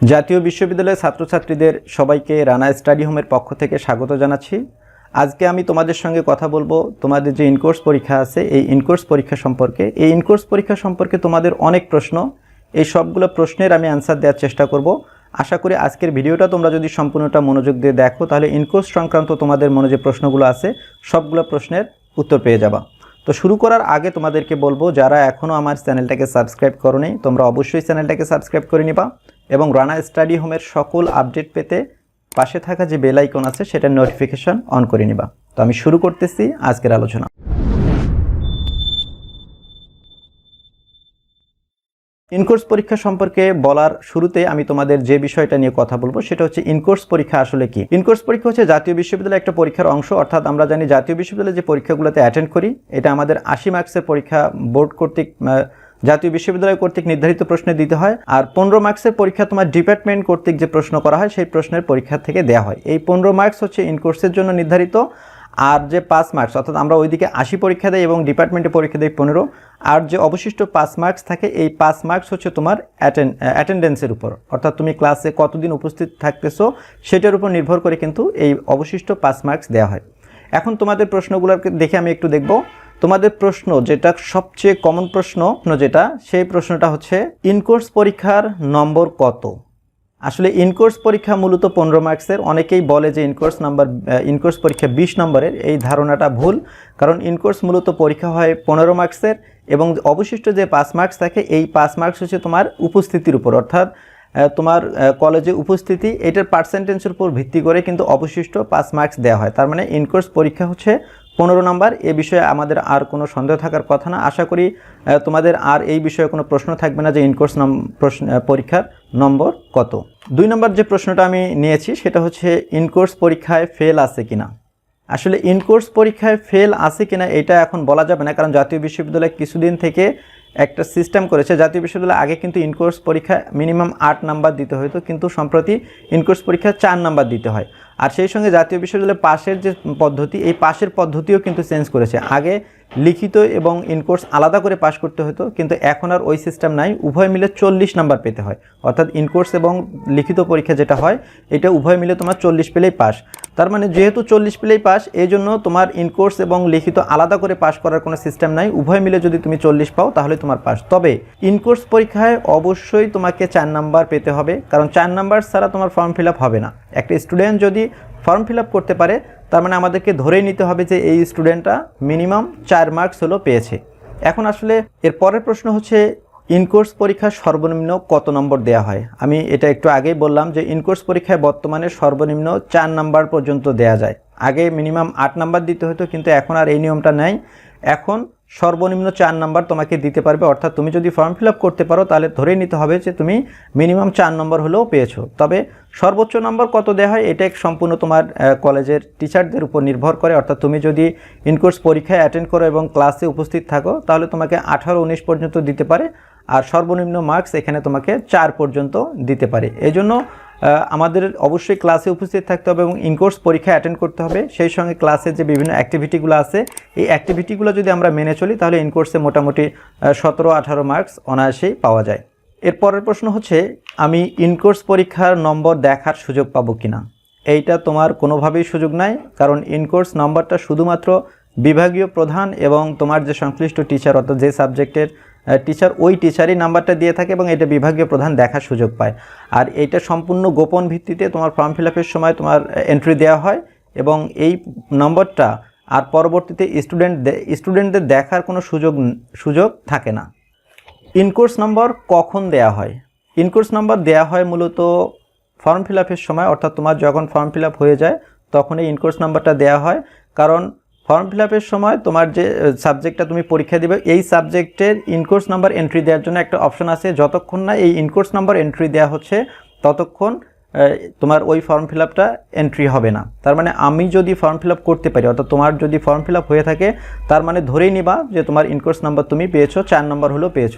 জাতীয় বিশ্ববিদ্যালয়ের ছাত্রছাত্রীদের সবাইকে রানা স্টাডি হোমের পক্ষ থেকে স্বাগত জানাচ্ছি। আজকে আমি তোমাদের সঙ্গে কথা বলব। তোমাদের যে ইনকোর্স পরীক্ষা আছে, এই ইনকোর্স পরীক্ষা সম্পর্কে। এই ইনকোর্স পরীক্ষা সম্পর্কে তোমাদের অনেক প্রশ্ন। এই সবগুলো প্রশ্নের আমি অ্যান্সার দেওয়ার চেষ্টা করব। আশা করি আজকের ভিডিওটা তোমরা যদি সম্পূর্ণটা মনোযোগ দিয়ে দেখো, তাহলে ইনকোর্স সংক্রান্ত তোমাদের মনে যে প্রশ্নগুলো আছে, সবগুলো প্রশ্নের উত্তর পেয়ে যাবা। তো শুরু করার আগে তোমাদেরকে বলব, যারা এখনও আমার চ্যানেলটাকে সাবস্ক্রাইব করোনি, তোমরা অবশ্যই চ্যানেলটাকে সাবস্ক্রাইব করে নিবা। এবং রানা স্টাডি হোমের সকল আপডেট পেতে পাশে থাকা যে বেল আইকন আছে, সেটার নোটিফিকেশন অন করে নিবা। তো আমি শুরু করতেছি আজকের আলোচনা। ইনকোর্স পরীক্ষা সম্পর্কে বলার শুরুতে আমি তোমাদের যে বিষয়টা নিয়ে কথা বলব, সেটা হচ্ছে ইনকোর্স পরীক্ষা আসলে কি? ইনকোর্স পরীক্ষা হচ্ছে জাতীয় বিশ্ববিদ্যালয়ের একটা পরীক্ষার অংশ, অর্থাৎ আমরা জানি জাতীয় বিশ্ববিদ্যালয়ে যে পরীক্ষাগুলোতে অ্যাটেন্ড করি, এটা আমাদের আশি মার্কসের পরীক্ষা বোর্ড কর্তৃক জাতীয় বিশ্ববিদ্যালয় কর্তৃক নির্ধারিত প্রশ্নে দিতে হয়, আর পনেরো মার্কসের পরীক্ষা তোমার ডিপার্টমেন্ট কর্তৃক যে প্রশ্ন করা হয়, সেই প্রশ্নের পরীক্ষা থেকে দেওয়া হয়। এই পনেরো মার্কস হচ্ছে ইনকোর্সের জন্য নির্ধারিত, আর যে পাঁচ মার্কস, অর্থাৎ আমরা ওইদিকে আশি পরীক্ষা দেয় এবং ডিপার্টমেন্টে পরীক্ষা দেয় পনেরো, আর যে অবশিষ্ট পাঁচ মার্কস থাকে, এই পাঁচ মার্কস হচ্ছে তোমার অ্যাটেন্ডেন্সের উপর। অর্থাৎ তুমি ক্লাসে কতদিন উপস্থিত থাকতেছো, সেটার উপর নির্ভর করে কিন্তু এই অবশিষ্ট পাঁচ মার্কস দেওয়া হয়। এখন তোমাদের প্রশ্নগুলোকে দেখে আমি একটু দেখব। তোমাদের প্রশ্ন যেটা সবচেয়ে কমন প্রশ্ন যেটা, সেই প্রশ্নটা হচ্ছে ইনকোর্স পরীক্ষার নম্বর কত? আসলে ইনকোর্স পরীক্ষা মূলত পনেরো মার্কসের অনেকেই বলে যে ইনকোর্স নাম্বার ইনকোর্স পরীক্ষা বিশ নম্বরের, এই ধারণাটা ভুল, কারণ ইনকোর্স মূলত পরীক্ষা হয় পনেরো মার্কসের এবং অবশিষ্ট যে পাঁচ মার্কস থাকে, এই পাঁচ মার্কস হচ্ছে তোমার উপস্থিতির উপর, অর্থাৎ তোমার কলেজে উপস্থিতি, এটার পার্সেন্টেজের উপর ভিত্তি করে কিন্তু অবশিষ্ট পাঁচ মার্কস দেওয়া হয়। তার মানে ইনকোর্স পরীক্ষা হচ্ছে পনেরো নম্বর, এ বিষয়ে আমাদের আর কোনো সন্দেহ থাকার কথা না। আশা করি তোমাদের আর এই বিষয়ে কোনো প্রশ্ন থাকবে না যে ইনকোর্স প্রশ্ন পরীক্ষার নম্বর কত। দুই নম্বর যে প্রশ্নটা আমি নিয়েছি, সেটা হচ্ছে ইনকোর্স পরীক্ষায় ফেল আছে কিনা। আসলে ইনকোর্স পরীক্ষায় ফেল আছে কিনা এটা এখন বলা যাবে না, কারণ জাতীয় বিশ্ববিদ্যালয় কিছুদিন থেকে একটা সিস্টেম করেছে। জাতীয় বিশ্ববিদ্যালয় আগে কিন্তু ইনকোর্স পরীক্ষা মিনিমাম আট নাম্বার দিতে হতো কিন্তু সম্প্রতি ইনকোর্স পরীক্ষা চার নাম্বার দিতে হয়। আর সেই সঙ্গে জাতীয় বিশ্ববিদ্যালয়ের পাশের যে পদ্ধতি, এই পাশের পদ্ধতিও কিন্তু চেঞ্জ করেছে। আগে লিখিত এবং ইনকোর্স আলাদা করে পাশ করতে হতো, কিন্তু এখন আর ওই সিস্টেম নাই। উভয় মিলে চল্লিশ নাম্বার পেতে হয়। অর্থাৎ ইনকোর্স এবং লিখিত পরীক্ষা যেটা হয়, এটা উভয় মিলে তোমার চল্লিশ পেলেই পাস তার মানে যেহেতু চল্লিশ পেলেই পাস এই জন্য তোমার ইনকোর্স এবং লিখিত আলাদা করে পাস করার কোনো সিস্টেম নাই। উভয় মিলে যদি তুমি চল্লিশ পাও, তাহলে তোমার পাস তবে ইনকোর্স পরীক্ষায় অবশ্যই তোমাকে চার নাম্বার পেতে হবে, কারণ চার নাম্বার ছাড়া তোমার ফর্ম ফিল হবে না। একটা স্টুডেন্ট যদি ফর্ম ফিল করতে পারে, তার মানে আমাদেরকে ধরেই নিতে হবে যে এই স্টুডেন্টটা মিনিমাম চার মার্কস হলো পেয়েছে। এখন আসলে এর পরের প্রশ্ন হচ্ছে ইনকোর্স পরীক্ষার সর্বনিম্ন কত নম্বর দেওয়া হয়? আমি এটা একটু আগেই বললাম যে ইনকোর্স পরীক্ষায় বর্তমানে সর্বনিম্ন চার নাম্বার পর্যন্ত দেয়া যায়। আগে মিনিমাম আট নাম্বার দিতে হতো, কিন্তু এখন আর এই নিয়মটা নেই। এখন সর্বনিম্ন চার নাম্বার তোমাকে দিতে পারবে। অর্থাৎ তুমি যদি ফর্ম ফিল করতে পারো তাহলে ধরেই নিতে হবে যে তুমি মিনিমাম চার নম্বর হলেও পেয়েছ। তবে সর্বোচ্চ নম্বর কত দেওয়া হয় এটা সম্পূর্ণ তোমার কলেজের টিচারদের উপর নির্ভর করে। অর্থাৎ তুমি যদি ইনকোর্স পরীক্ষায় অ্যাটেন্ড করো এবং ক্লাসে উপস্থিত থাকো তাহলে তোমাকে আঠারো উনিশ পর্যন্ত দিতে পারে। আর সর্বনিম্ন মার্কস এখানে তোমাকে চার পর্যন্ত দিতে পারে। এই জন্য আহ, আমাদের অবশ্যই ক্লাসে উপস্থিত থাকতে হবে এবং ইনকোর্স পরীক্ষা অ্যাটেন্ড করতে হবে। সেই সঙ্গে ক্লাসে যে বিভিন্ন অ্যাক্টিভিটিগুলো আছে, এই অ্যাক্টিভিটিগুলো যদি আমরা মেনে চলি, তাহলে ইনকোর্সে মোটামুটি সতেরো, আঠারো মার্কস অনায়াসেই পাওয়া যায়। এর পরের প্রশ্ন হচ্ছে, আমি ইনকোর্স পরীক্ষার নম্বর দেখার সুযোগ পাবো কিনা? এইটা তোমার কোনোভাবেই সুযোগ নাই, কারণ ইনকোর্স নম্বরটা শুধুমাত্র বিভাগীয় প্রধান এবং তোমার যে সংশ্লিষ্ট টিচার অর্থাৎ যে সাবজেক্টের টিচার ওই টিচারই নাম্বারটা দিয়ে থাকে এবং এটা বিভাগীয় প্রধান দেখার সুযোগ পায়। আর এইটা সম্পূর্ণ গোপন ভিত্তিতে তোমার ফর্ম ফিল সময় তোমার এন্ট্রি দেওয়া হয় এবং এই নম্বরটা আর পরবর্তীতে স্টুডেন্ট স্টুডেন্টদের দেখার কোনো সুযোগ সুযোগ থাকে না। ইনকোর্স নম্বর কখন দেয়া হয়? ইনকোর্স নম্বর দেয়া হয় মূলত ফর্ম ফিল সময়, অর্থাৎ তোমার যখন ফর্ম ফিল হয়ে যায় তখন এই ইনকোর্স নাম্বারটা দেওয়া হয়। কারণ ফর্ম ফিল আপের সময় তোমার যে সাবজেক্টটা তুমি পরীক্ষা দিবে, এই সাবজেক্টের ইনকোর্স নাম্বার এন্ট্রি দেওয়ার জন্য একটা অপশন আছে। যতক্ষণ না এই ইনকোর্স নাম্বার এন্ট্রি দেওয়া হচ্ছে, ততক্ষণ তোমার ওই ফর্ম ফিল এন্ট্রি হবে না। তার মানে আমি যদি ফর্ম ফিল করতে পারি, অর্থাৎ তোমার যদি ফর্ম ফিল হয়ে থাকে, তার মানে ধরেই নিবা যে তোমার ইনকোর্স নাম্বার তুমি পেয়েছ, চার নম্বর হলেও পেয়েছ।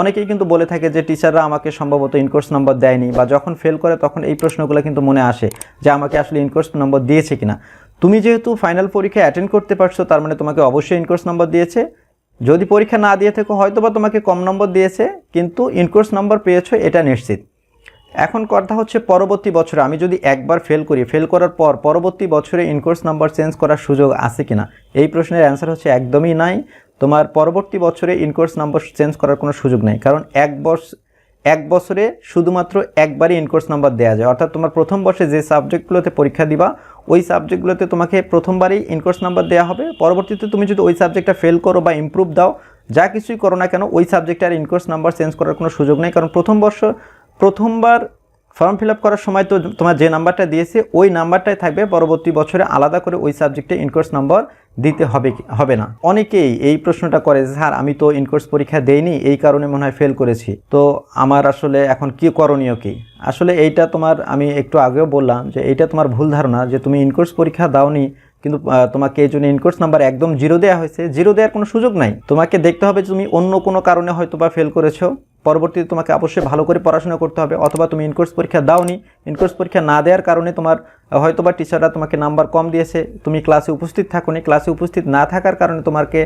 অনেকেই কিন্তু বলে থাকে যে, টিচাররা আমাকে সম্ভবত ইনকোর্স নম্বর দেয়নি বা যখন ফেল করে তখন এই প্রশ্নগুলো কিন্তু মনে আসে যে, আমাকে আসলে ইনকোর্স নম্বর দিয়েছে কিনা? তুমি যেহেতু ফাইনাল পরীক্ষা অ্যাটেন্ড করতে পারছ, তার মানে তোমাকে অবশ্যই ইনকোর্স নম্বর দিয়েছে। যদি পরীক্ষা না দিয়ে থাকো হয়তো বা তোমাকে কম নম্বর দিয়েছে, কিন্তু ইনকোর্স নম্বর পেয়েছ, এটা নিশ্চিত। এখন কথা হচ্ছে পরবর্তী বছরে, আমি যদি একবার ফেল করি ফেল করার পর পরবর্তী বছরে ইনকোর্স নাম্বার চেঞ্জ করার সুযোগ আছে কিনা? এই প্রশ্নের অ্যান্সার হচ্ছে একদমই নাই। তোমার পরবর্তী বছরে ইনকোর্স নাম্বার চেঞ্জ করার কোনো সুযোগ নেই, কারণ এক বছর এক বছরে শুধুমাত্র একবারই ইনকোর্স নাম্বার দেওয়া যায়। অর্থাৎ তোমার প্রথম বর্ষে যে সাবজেক্টগুলোতে পরীক্ষা দিবা, ওই সাবজেক্টগুলোতে তোমাকে প্রথমবারই ইনকোর্স নাম্বার দেওয়া হবে। পরবর্তীতে তুমি যদি ওই সাবজেক্টটা ফেল করো বা ইম্প্রুভ দাও, যা কিছুই করো না কেন, ওই সাবজেক্টে আর ইনকোর্স নাম্বার চেঞ্জ করার কোনো সুযোগ নেই। কারণ প্রথম বর্ষ, প্রথমবার ফর্ম ফিল আপ করার সময় তো তোমার যে নাম্বারটা দিয়েছে, ওই নাম্বারটাই থাকবে। পরবর্তী বছরে আলাদা করে ওই সাবজেক্টে ইনকোর্স নাম্বার দিতে হবে হবে না। অনেকেই এই প্রশ্নটা করে যে, স্যার, আমি তো ইনকোর্স পরীক্ষা দেইনি, এই কারণে মনে হয় ফেল করেছি। তো আমার আসলে এখন কি করণীয় কি? আসলে এইটা তোমার, আমি একটু আগেও বললাম যে, এইটা তোমার ভুল ধারণা যে, তুমি ইনকোর্স পরীক্ষা দাওনি, কিন্তু তোমাকে এই জন্য ইনকোর্স নাম্বার একদম জিরো দেওয়া হয়েছে। জিরো দেওয়ার কোনো সুযোগ নাই। তোমাকে দেখতে হবে তুমি অন্য কোনো কারণে হয়তো বা ফেল করেছ। পরবর্তীতে তোমাকে অবশ্যই ভালো করে পড়াশোনা করতে হবে অথবা তুমি ইনকোর্স পরীক্ষা দাওনি ইনকোর্স পরীক্ষা না দেওয়ার কারণে তোমার আহ, হয়তো বা টিচাররা তোমাকে নাম্বার কম দিয়েছে তুমি ক্লাসে উপস্থিত থাকোনি ক্লাসে উপস্থিত না থাকার কারণে তোমাকে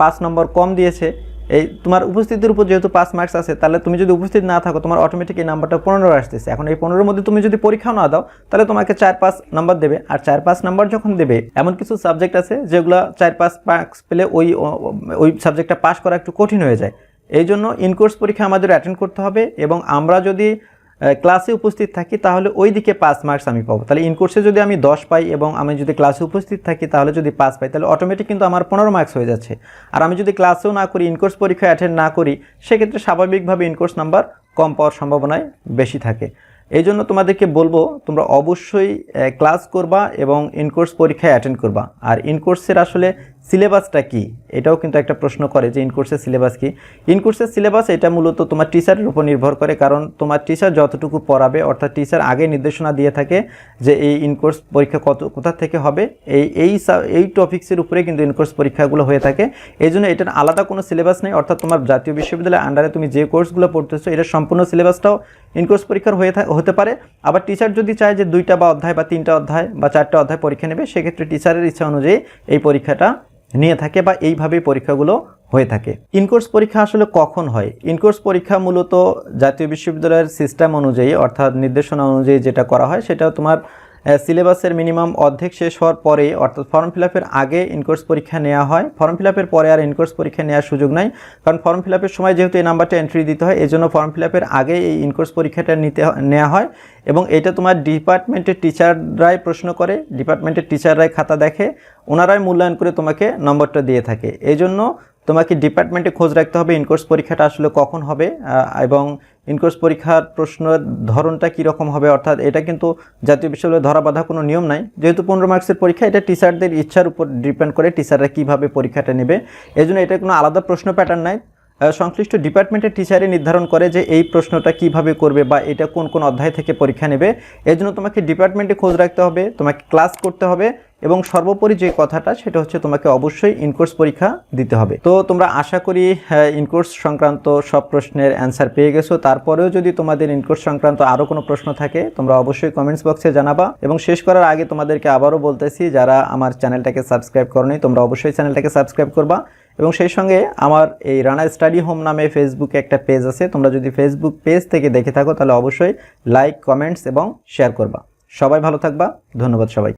পাঁচ নম্বর কম দিয়েছে এই তোমার উপস্থিতির উপর যেহেতু পাঁচ মার্কস আছে তাহলে তুমি যদি উপস্থিত না থাকো তোমার অটোমেটিক এই নাম্বারটা পনেরো আসতেছে। এখন এই পনেরোর মধ্যে তুমি যদি পরীক্ষাও না দাও তাহলে তোমাকে চার পাঁচ নাম্বার দেবে। আর চার পাঁচ নাম্বার যখন দেবে এমন কিছু সাবজেক্ট আছে যেগুলো চার পাঁচ মার্কস পেলে ওই ওই সাবজেক্টটা পাস করা একটু কঠিন হয়ে যায়। এই জন্য ইনকোর্স পরীক্ষা আমাদের অ্যাটেন্ড করতে হবে এবং আমরা যদি ক্লাসে উপস্থিত থাকি তাহলে ওই দিকে পাঁচ মার্কস আমি পাবো। তাহলে ইনকোর্সে যদি আমি দশ পাই এবং আমি যদি ক্লাসে উপস্থিত থাকি তাহলে যদি পাস পাই, তাহলে অটোমেটিক কিন্তু আমার পনেরো মার্কস হয়ে যাচ্ছে। আর আমি যদি ক্লাসেও না করি ইনকোর্স পরীক্ষা অ্যাটেন্ড না করি, সেক্ষেত্রে স্বাভাবিকভাবে ইনকোর্স নাম্বার কম পাওয়ার সম্ভাবনায় বেশি থাকে। এই জন্য তোমাদেরকে বলব, তোমরা অবশ্যই ক্লাস করবা এবং ইনকোর্স পরীক্ষায় অ্যাটেন্ড করবা। আর ইনকোর্সের আসলে সিলেবাসটা কি? এটাও কিন্তু একটা প্রশ্ন করে যে ইনকোর্সের সিলেবাস কি? ইনকোর্সের সিলেবাস এটা মূলত তোমার টিচারের উপর নির্ভর করে, কারণ তোমার টিচার যতটুকু পড়াবে, অর্থাৎ টিচার আগে নির্দেশনা দিয়ে থাকে যে এই ইনকোর্স পরীক্ষা কত, কোথা থেকে হবে, এই এই এই টপিক্সের উপরে কিন্তু ইনকোর্স পরীক্ষাগুলো হয়ে থাকে। এই জন্য এটার আলাদা কোনো সিলেবাস নেই, অর্থাৎ তোমার জাতীয় বিশ্ববিদ্যালয়ের আন্ডারে তুমি যে কোর্সগুলো পড়তেছো, এটার সম্পূর্ণ সিলেবাসটাও ইনকোর্স পরীক্ষার হয়ে হতে পারে। আবার টিচার যদি চায় যে দুইটা বা অধ্যায় বা তিনটা অধ্যায় বা চারটা অধ্যায় পরীক্ষা নেবে, সেক্ষেত্রে টিচারের ইচ্ছা অনুযায়ী এই পরীক্ষাটা নিয়ে থাকে বা এইভাবেই পরীক্ষাগুলো হয়ে থাকে। ইনকোর্স পরীক্ষা আসলে কখন হয়? ইনকোর্স পরীক্ষা মূলত জাতীয় বিশ্ববিদ্যালয়ের সিস্টেম অনুযায়ী, অর্থাৎ নির্দেশনা অনুযায়ী যেটা করা হয়, সেটা তোমার সিলেবাসের মিনিমাম অর্ধেক শেষ হওয়ার পরে, অর্থাৎ ফর্ম ফিল আগে ইনকোর্স পরীক্ষা নেওয়া হয়। ফর্ম ফিল পরে আর ইনকোর্স পরীক্ষা নেওয়ার সুযোগ নাই, কারণ ফর্ম ফিল সময় যেহেতু এই নাম্বারটা এন্ট্রি দিতে হয় এই জন্য ফর্ম ফিল আগে এই ইনকোর্স পরীক্ষাটা নিতে নেওয়া হয় এবং এটা তোমার ডিপার্টমেন্টের টিচাররাই প্রশ্ন করে ডিপার্টমেন্টের টিচাররাই খাতা দেখে, ওনারাই মূল্যায়ন করে তোমাকে নম্বরটা দিয়ে থাকে। এই জন্য তোমাকে ডিপার্টমেন্টে খোঁজ রাখতে হবে ইনকোর্স পরীক্ষাটা আসলে কখন হবে এবং ইনকোর্স পরীক্ষার প্রশ্নের ধরনটা কীরকম হবে? অর্থাৎ এটা কিন্তু জাতীয় বিশ্ববিদ্যালয়ে ধরা বাধা কোনো নিয়ম নাই। যেহেতু পনেরো মার্কসের পরীক্ষা, এটা টিচারদের ইচ্ছার উপর ডিপেন্ড করে টিচাররা কীভাবে পরীক্ষাটা নেবে? এই জন্য এটা কোনো আলাদা প্রশ্ন প্যাটার্ন নাই। সংশ্লিষ্ট ডিপার্টমেন্টের টিচারই নির্ধারণ করে যে এই প্রশ্নটা কীভাবে করবে বা এটা কোন কোন অধ্যায় থেকে পরীক্ষা নেবে। এই জন্য তোমাকে ডিপার্টমেন্টে খোঁজ রাখতে হবে, তোমাকে ক্লাস করতে হবে এবং সর্বোপরি যে কথাটা সেটা হচ্ছে তোমাকে অবশ্যই ইনকোর্স পরীক্ষা দিতে হবে। তো তোমরা আশা করি ইনকোর্স সংক্রান্ত সব প্রশ্নের অ্যান্সার পেয়ে গেছো। তারপরেও যদি তোমাদের ইনকোর্স সংক্রান্ত আরও কোনো প্রশ্ন থাকে, তোমরা অবশ্যই কমেন্টস বক্সে জানাবা। এবং শেষ করার আগে তোমাদেরকে আবারও বলতেছি, যারা আমার চ্যানেলটাকে সাবস্ক্রাইব করনি, তোমরা অবশ্যই চ্যানেলটাকে সাবস্ক্রাইব করবা। এবং সেই সঙ্গে আমার এই রানা স্টাডি হোম নামে ফেসবুকে একটা পেজ আছে। তোমরা যদি ফেসবুক পেজ থেকে দেখে থাকো, তাহলে অবশ্যই লাইক কমেন্টস এবং শেয়ার করবা। সবাই ভালো থাকবা। ধন্যবাদ সবাই